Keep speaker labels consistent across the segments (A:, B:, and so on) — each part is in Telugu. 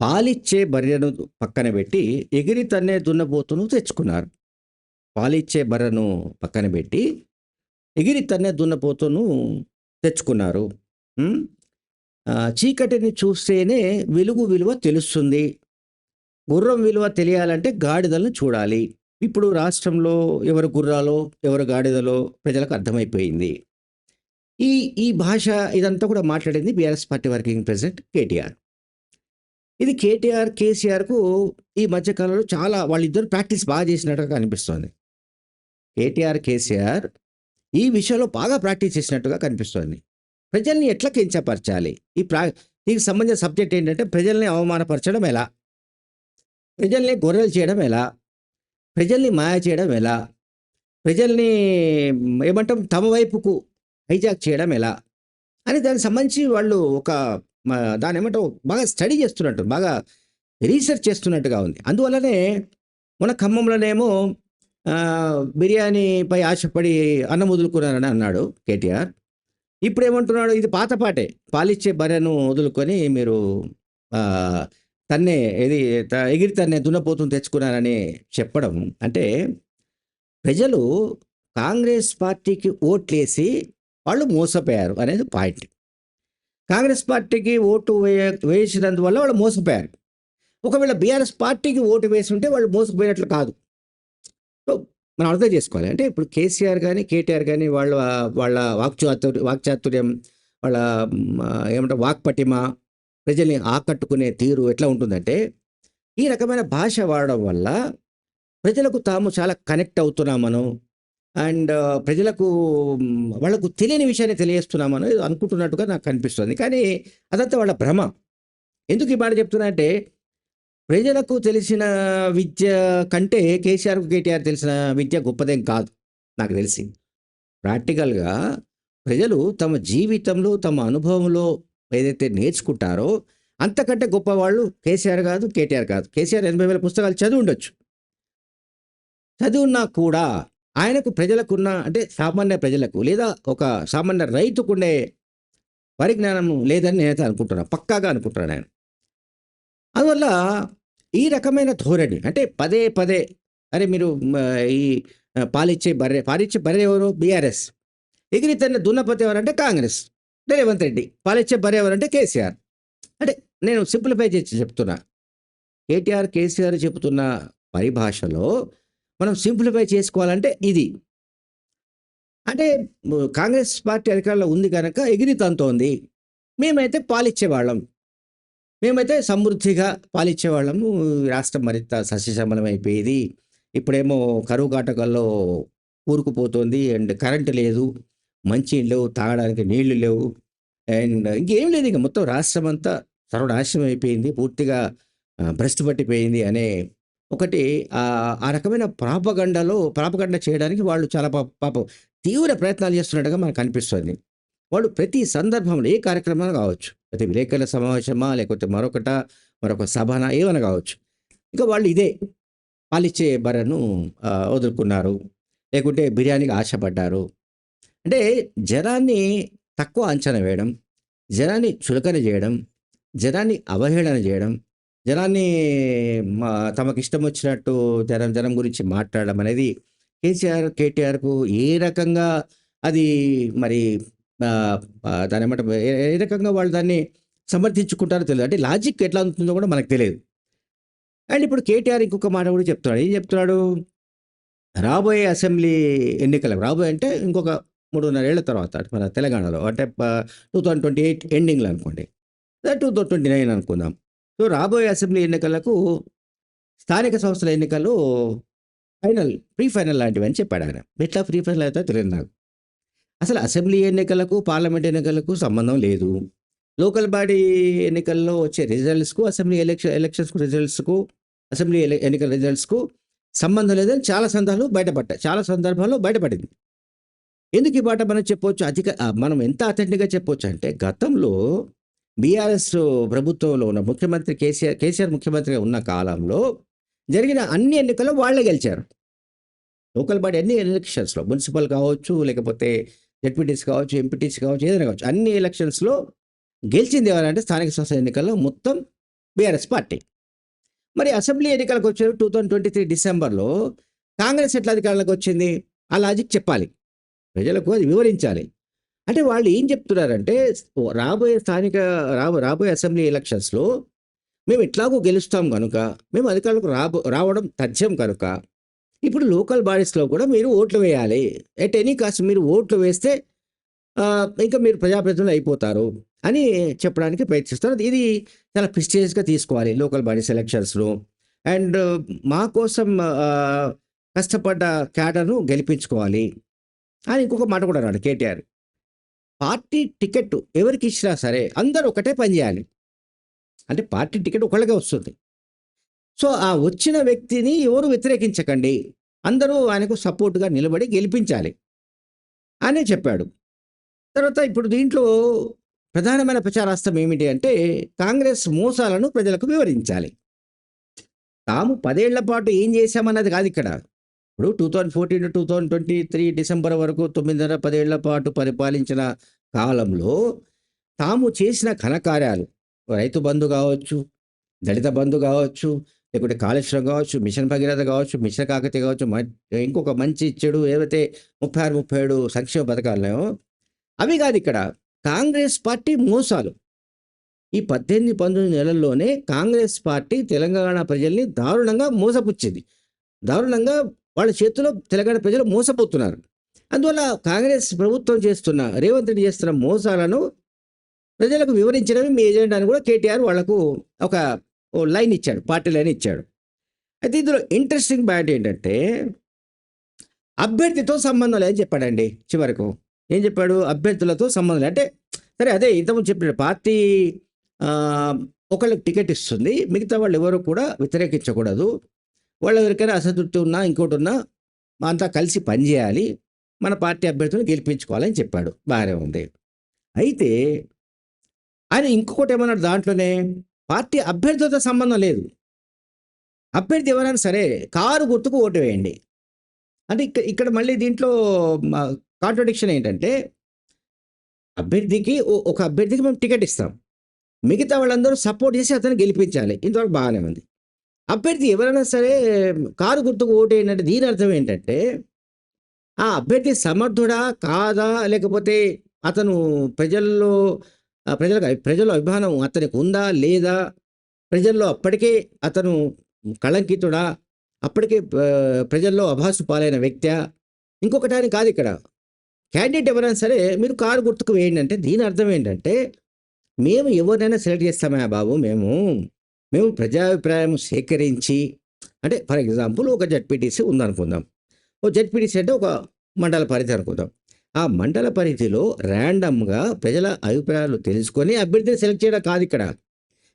A: పాలిచ్చే బర్రెను పక్కన పెట్టి ఎగిరి తన్నే దున్నపోతును తెచ్చుకున్నారు. పాలిచ్చే బర్రెను పక్కన పెట్టి ఎగిరి తన్నే దున్నపోతును తెచ్చుకున్నారు. చీకటిని చూస్తేనే వెలుగు విలువ తెలుస్తుంది. గుర్రం విలువ తెలియాలంటే గాడిదలను చూడాలి. ఇప్పుడు రాష్ట్రంలో ఎవరు గుర్రాలో ఎవరు గాడిదలో ప్రజలకు అర్థమైపోయింది. ఈ ఈ భాష ఇదంతా కూడా మాట్లాడింది BRS party working president KTR. ఇది కేటీఆర్ కేసీఆర్కు ఈ మధ్యకాలంలో చాలా వాళ్ళిద్దరు ప్రాక్టీస్ బాగా చేసినట్టుగా కనిపిస్తోంది. కేటీఆర్ కేసీఆర్ ఈ విషయంలో బాగా ప్రాక్టీస్ చేసినట్టుగా కనిపిస్తోంది. ప్రజల్ని ఎట్లా కించపరచాలి? ఈ ప్రా దీనికి సంబంధించిన సబ్జెక్ట్ ఏంటంటే ప్రజల్ని అవమానపరచడం ఎలా? ప్రజల్ని గొర్రెలు చేయడం ఎలా? ప్రజల్ని మాయ చేయడం ఎలా? ప్రజల్ని ఏమంటాం తమ వైపుకు హైజాక్ చేయడం ఎలా? అని దానికి సంబంధించి వాళ్ళు ఒక దాని ఏమంటాం బాగా స్టడీ చేస్తున్నట్టు బాగా రీసెర్చ్ చేస్తున్నట్టుగా ఉంది. అందువల్లనే మన ఖమ్మంలోనేమో బిర్యానీపై ఆశపడి అన్నం వదులుకున్నారని అన్నాడు కేటీఆర్. ఇప్పుడు ఏమంటున్నాడు ఇది పాత పాటే పాలిచ్చే బర్రెను వదులుకొని మీరు తన్నే ఇది త- ఎగిరి తన్నే దున్నపోతుని తెచ్చుకున్నారని చెప్పడం అంటే ప్రజలు కాంగ్రెస్ పార్టీకి ఓట్లేసి వాళ్ళు మోసపోయారు అనేది పాయింట్. కాంగ్రెస్ పార్టీకి ఓటు వేయ వేసినందువల్ల వాళ్ళు మోసపోయారు. ఒకవేళ బీఆర్ఎస్ పార్టీకి ఓటు వేసి ఉంటే వాళ్ళు మోసపోయినట్లు కాదు. సో మనం అర్థం చేసుకోవాలి. అంటే ఇప్పుడు కేసీఆర్ కానీ కేటీఆర్ కానీ వాళ్ళ వాళ్ళ వాక్చాతుర్యం వాక్చాతుర్యం వాళ్ళ ఏమంటారు వాక్పటిమ ప్రజల్ని ఆకట్టుకునే తీరు ఎట్లా ఉంటుందంటే ఈ రకమైన భాష వాడడం వల్ల ప్రజలకు తాము చాలా కనెక్ట్ అవుతున్నామను అండ్ ప్రజలకు వాళ్ళకు తెలియని విషయాన్ని తెలియజేస్తున్నామని అనుకుంటున్నట్టుగా నాకు కనిపిస్తుంది. కానీ అదంతా వాళ్ళ భ్రమ. ఎందుకు ఈ మాట చెప్తున్నా అంటే ప్రజలకు తెలిసిన విద్య కంటే కేసీఆర్కు కేటీఆర్ తెలిసిన విద్య గొప్పదేం కాదు నాకు తెలిసి. ప్రాక్టికల్గా ప్రజలు తమ జీవితంలో తమ అనుభవంలో ఏదైతే నేర్చుకుంటారో అంతకంటే గొప్పవాళ్ళు కేసీఆర్ కాదు కేటీఆర్ కాదు. కేసీఆర్ ఎనభై వేల పుస్తకాలు చదివి ఉండొచ్చు చదువున్నా కూడా ఆయనకు ప్రజలకున్న అంటే సామాన్య ప్రజలకు లేదా ఒక సామాన్య రైతుకుండే పరిజ్ఞానం లేదని నేనైతే అనుకుంటున్నాను పక్కాగా అనుకుంటున్నాను నేను. అందువల్ల ఈ రకమైన ధోరణి అంటే పదే పదే అరే మీరు ఈ పాలిచ్చే బర్రె పాలిచ్చే బర్రె ఎవరు? బీఆర్ఎస్. ఎగిరి తన దున్నపతి ఎవరంటే కాంగ్రెస్. అంటే రేవంత్ రెడ్డి. పాలిచ్చే బర్రె ఎవరంటే కేసీఆర్. అంటే నేను సింప్లిఫై చేసి చెప్తున్నా. కేటీఆర్ కేసీఆర్ చెబుతున్న పరిభాషలో మనం సింప్లిఫై చేసుకోవాలంటే ఇది. అంటే కాంగ్రెస్ పార్టీ అధికారంలో ఉంది కనుక ఎగిరి తంతోంది. మేమైతే పాలిచ్చేవాళ్ళం. మేమైతే సమృద్ధిగా పాలిచ్చేవాళ్ళము. రాష్ట్రం మరింత సస్యశ్యామలం అయిపోయేది. ఇప్పుడేమో కరువు కాటకాల్లో కూరుకుపోతుంది అండ్ కరెంటు లేదు. మంచి లేవు. తాగడానికి నీళ్ళు లేవు. అండ్ ఇంకేం లేదు. ఇక మొత్తం రాష్ట్రం అంతా సర్వనాశనం అయిపోయింది. పూర్తిగా భ్రష్టు పట్టిపోయింది అనే ఒకటి ఆ రకమైన ప్రాపగండలో ప్రాపగండ చేయడానికి వాళ్ళు చాలా పాపం తీవ్ర ప్రయత్నాలు చేస్తున్నట్టుగా మనకు అనిపిస్తుంది వాళ్ళు ప్రతి సందర్భంలో ఏ కార్యక్రమాలు కావచ్చు ప్రతి విలేకరుల సమావేశమా లేకపోతే మరొకట మరొక సభన ఏమైనా కావచ్చు. ఇక వాళ్ళు ఇదే పాలిచ్చే బర్రెను వదులుకున్నారు. లేకుంటే బిర్యానీకి ఆశపడ్డారు. అంటే జనాన్ని తక్కువ అంచనా వేయడం జనాన్ని చులకన చేయడం జనాన్ని అవహేళన చేయడం జనాన్ని మా తమకు ఇష్టం వచ్చినట్టు జనం జనం గురించి మాట్లాడడం అనేది కేసీఆర్ కేటీఆర్కు ఏ రకంగా అది మరి దాని ఏమంటారు ఏ రకంగా వాళ్ళు దాన్ని సమర్థించుకుంటారో తెలియదు. అంటే లాజిక్ ఎట్లా ఉంటుందో కూడా మనకు తెలియదు. అండ్ ఇప్పుడు కేటీఆర్ ఇంకొక మాట కూడా చెప్తున్నాడు. ఏం చెప్తున్నాడు? రాబోయే అసెంబ్లీ ఎన్నికలు రాబోయే అంటే ఇంకొక మూడున్నరేళ్ళ తర్వాత మన తెలంగాణలో అంటే టూ థౌజండ్ ట్వంటీ ఎయిట్ ఎండింగ్లో అనుకోండి. టూ థౌజండ్ ట్వంటీ నైన్ అనుకుందాం. సో రాబోయే అసెంబ్లీ ఎన్నికలకు స్థానిక సంస్థల ఎన్నికలు ఫైనల్ ప్రీ ఫైనల్ లాంటివి అని చెప్పాడు ఆయన. ఎట్లా ప్రీ ఫైనల్ అయితే తెలియదు నాకు. అసలు అసెంబ్లీ ఎన్నికలకు పార్లమెంట్ ఎన్నికలకు సంబంధం లేదు. లోకల్ బాడీ ఎన్నికల్లో వచ్చే రిజల్ట్స్కు అసెంబ్లీ ఎలక్షన్ ఎలక్షన్స్కు రిజల్ట్స్కు అసెంబ్లీ ఎన్నికల రిజల్ట్స్కు సంబంధం లేదని చాలా సందర్భాలు బయటపడ్డాయి చాలా సందర్భాల్లో బయటపడింది. ఎందుకు ఈ పాట మనం చెప్పొచ్చు? అధిక మనం ఎంత అథెంటిక్గా చెప్పొచ్చు అంటే గతంలో బీఆర్ఎస్ ప్రభుత్వంలో ఉన్న ముఖ్యమంత్రి కేసీఆర్ కేసీఆర్ ముఖ్యమంత్రిగా ఉన్న కాలంలో జరిగిన అన్ని ఎన్నికల్లో వాళ్ళే గెలిచారు. లోకల్ బాడీ అన్ని ఎలక్షన్స్లో మున్సిపల్ కావచ్చు లేకపోతే జెడ్పీటీసీ కావచ్చు ఎంపీటీసీ కావచ్చు ఏదైనా కావచ్చు అన్ని ఎలక్షన్స్లో గెలిచింది ఎవరంటే స్థానిక సంస్థల ఎన్నికల్లో మొత్తం బీఆర్ఎస్ పార్టీ. మరి అసెంబ్లీ ఎన్నికలకు వచ్చారు టూ థౌజండ్ ట్వంటీ త్రీ డిసెంబర్లో కాంగ్రెస్ ఎట్లా అధికారంలోకి వచ్చింది? ఆ లాజిక్ చెప్పాలి. ప్రజలకు అది వివరించాలి. అంటే వాళ్ళు ఏం చెప్తున్నారంటే రాబోయే స్థానిక రాబో రాబోయే అసెంబ్లీ ఎలక్షన్స్లో మేము ఎట్లాగో గెలుస్తాం కనుక మేము అధికారులకు రాబో రావడం తథ్యం కనుక ఇప్పుడు లోకల్ బాడీస్లో కూడా మీరు ఓట్లు వేయాలి. ఎట్ ఎనీ కాస్ట్ మీరు ఓట్లు వేస్తే ఇంకా మీరు ప్రజాప్రతినిధులు అయిపోతారు అని చెప్పడానికి ప్రయత్నిస్తారు ఇది చాలా ప్రిస్టేజ్గా తీసుకోవాలి లోకల్ బాడీస్ ఎలక్షన్స్లో. అండ్ మా కోసం కష్టపడ్డ క్యాడర్ను గెలిపించుకోవాలి అని ఇంకొక మాట కూడా అన్నాడు కేటీఆర్. పార్టీ టికెట్ ఎవరికి ఇచ్చినా సరే అందరూ ఒకటే పని చేయాలి. అంటే పార్టీ టికెట్ ఒకళ్ళకే వస్తుంది. సో ఆ వచ్చిన వ్యక్తిని ఎవరు వ్యతిరేకించకండి. అందరూ ఆయనకు సపోర్ట్గా నిలబడి గెలిపించాలి. అని చెప్పాడు. తర్వాత ఇప్పుడు దీంట్లో ప్రధానమైన ప్రచారాస్తం ఏమిటి అంటే కాంగ్రెస్ మోసాలను ప్రజలకు వివరించాలి. తాము పదేళ్ళ పాటు ఏం చేశామన్నది కాదు ఇక్కడ. ఇప్పుడు two thousand fourteen two thousand twenty three December వరకు తొమ్మిదిన్నర పదేళ్ళ పాటు పరిపాలించిన కాలంలో తాము చేసిన ఘనకార్యాలు రైతు బంధు కావచ్చు దళిత బంధు కావచ్చు లేకుంటే కాళేశ్వరం కావచ్చు మిషన్ భగీరథ కావచ్చు మిషన్ కాకతీయ కావచ్చు మ- ఇంకొక మంచి చెడు ఏవైతే ముప్పై ఆరు ముప్పై ఏడు సంక్షేమ పథకాలున్నాయో అవి కాదు ఇక్కడ. కాంగ్రెస్ పార్టీ మోసాలు. ఈ పద్దెనిమిది పంతొమ్మిది నెలల్లోనే కాంగ్రెస్ పార్టీ తెలంగాణ ప్రజల్ని దారుణంగా మోసపుచ్చింది. దారుణంగా వాళ్ళ చేతిలో తెలంగాణ ప్రజలు మోసపోతున్నారు. అందువల్ల కాంగ్రెస్ ప్రభుత్వం చేస్తున్న రేవంత్ రెడ్డి చేస్తున్న మోసాలను ప్రజలకు వివరించడమే మీ ఏజెండా అని కూడా కేటీఆర్ వాళ్ళకు ఒక లైన్ ఇచ్చాడు పార్టీ లైన్ ఇచ్చాడు. అయితే ఇందులో ఇంట్రెస్టింగ్ పాయింట్ ఏంటంటే అభ్యర్థితో సంబంధం లేదని చెప్పాడండి చివరకు. ఏం చెప్పాడు? అభ్యర్థులతో సంబంధం లేదు అంటే సరే అదే ఇంతకుముందు చెప్పిన పార్టీ ఒకళ్ళకి టికెట్ ఇస్తుంది మిగతా వాళ్ళు ఎవరు కూడా వ్యతిరేకించకూడదు. వాళ్ళు ఎవరికైనా అసంతృప్తి ఉన్నా ఇంకోటి ఉన్నా అంతా కలిసి పనిచేయాలి మన పార్టీ అభ్యర్థులను గెలిపించుకోవాలని చెప్పాడు బాగానే ఉంది అయితే ఆయన ఇంకొకటి ఏమన్నాడు దాంట్లోనే? పార్టీ అభ్యర్థులతో సంబంధం లేదు. అభ్యర్థి ఎవరైనా సరే కారు గుర్తుకు ఓటు వేయండి. అంటే ఇక్కడ ఇక్కడ మళ్ళీ దీంట్లో కాంట్రడిక్షన్ ఏంటంటే అభ్యర్థికి ఒక అభ్యర్థికి మేము టికెట్ ఇస్తాం. మిగతా వాళ్ళందరూ సపోర్ట్ చేసి అతను గెలిపించాలి. ఇంతవరకు బాగానే ఉంది. అభ్యర్థి ఎవరైనా సరే కారు గుర్తుకు ఓటు ఏంటంటే దీని అర్థం ఏంటంటే ఆ అభ్యర్థి సమర్థుడా కాదా లేకపోతే అతను ప్రజల్లో ప్రజలకు ప్రజల అభిమానం అతనికి ఉందా లేదా? ప్రజల్లో అప్పటికే అతను కళంకితుడా? అప్పటికే ప్రజల్లో అభాసు పాలైన వ్యక్తి ఇంకొకటి అని కాదు ఇక్కడ. క్యాండిడేట్ ఎవరైనా సరే మీరు కారు గుర్తుకు వేయండి అంటే దీని అర్థం ఏంటంటే మేము ఎవరినైనా సెలెక్ట్ చేస్తామా బాబు మేము? మేము ప్రజాభిప్రాయం సేకరించి అంటే ఫర్ ఎగ్జాంపుల్ ఒక జడ్పీటీసీ ఉందనుకుందాం. ఓ జడ్పీటీసీ అంటే ఒక మండల పరిధి అనుకుందాం. ఆ మండల పరిధిలో ర్యాండమ్గా ప్రజల అభిప్రాయాలు తెలుసుకొని అభ్యర్థిని సెలెక్ట్ చేయడం కాదు ఇక్కడ.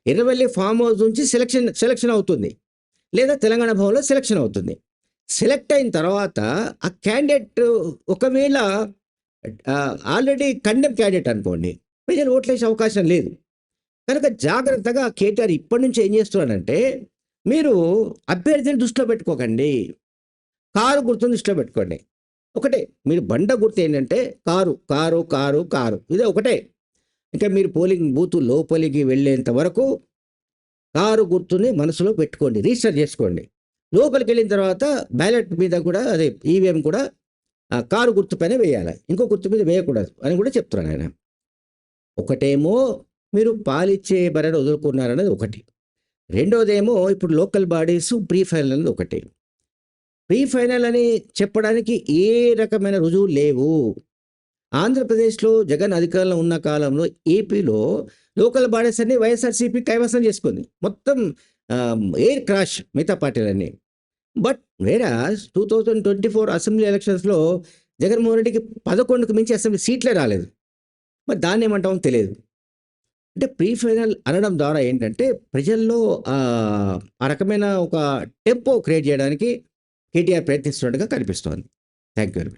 A: ఎర్రవల్లి ఫామ్ హౌస్ నుంచి సెలక్షన్ సెలక్షన్ అవుతుంది. లేదా తెలంగాణ భవన్లో సెలక్షన్ అవుతుంది. సెలెక్ట్ అయిన తర్వాత ఆ క్యాండిడేట్ ఒకవేళ ఆల్రెడీ కండెమ్ క్యాండిడేట్ అనుకోండి. ప్రజలు ఓట్లేసే అవకాశం లేదు. కనుక జాగ్రత్తగా కేటీఆర్ ఇప్పటి నుంచి ఏం చేస్తున్నాడంటే మీరు అభ్యర్థిని దృష్టిలో పెట్టుకోకండి. కారు గుర్తుని దృష్టిలో పెట్టుకోండి. ఒకటే మీరు బండ గుర్తు ఏంటంటే కారు కారు కారు కారు. ఇదే ఒకటే. ఇంకా మీరు పోలింగ్ బూత్ లోపలికి వెళ్ళేంత వరకు కారు గుర్తుని మనసులో పెట్టుకోండి. రిజిస్టర్ చేసుకోండి. లోపలికి వెళ్ళిన తర్వాత బ్యాలెట్ మీద కూడా అదే ఈవీఎం కూడా ఆ కారు గుర్తుపైన వేయాలి. ఇంకో గుర్తు మీద వేయకూడదు అని కూడా చెప్తున్నాను ఆయన. ఒకటేమో మీరు పాలిచ్చే బరణ వదులుకున్నారనేది ఒకటి. రెండోదేమో ఇప్పుడు లోకల్ బాడీస్ ప్రీ ఫైనల్ అనేది ఒకటి. ప్రీ ఫైనల్ అని చెప్పడానికి ఏ రకమైన రుజువు లేవు. ఆంధ్రప్రదేశ్లో జగన్ అధికారంలో ఉన్న కాలంలో ఏపీలో లోకల్ బాడీస్ అన్ని వైఎస్ఆర్సీపీ కైవసం చేసుకుంది. మొత్తం ఎయిర్ క్రాష్ మిగతా పార్టీలన్నీ. But whereas two thousand twenty four assembly ఎలక్షన్స్లో జగన్మోహన్ రెడ్డికి పదకొండుకు మించి అసెంబ్లీ సీట్లే రాలేదు. మరి దాన్ని ఏమంటామో తెలియదు. అంటే ప్రీ ఫైనల్ అనడం ద్వారా ఏంటంటే ప్రజల్లో ఆ రకమైన ఒక టెంపో క్రియేట్ చేయడానికి కేటీఆర్ ప్రయత్నిస్తున్నట్టుగా కనిపిస్తోంది. Thank you very much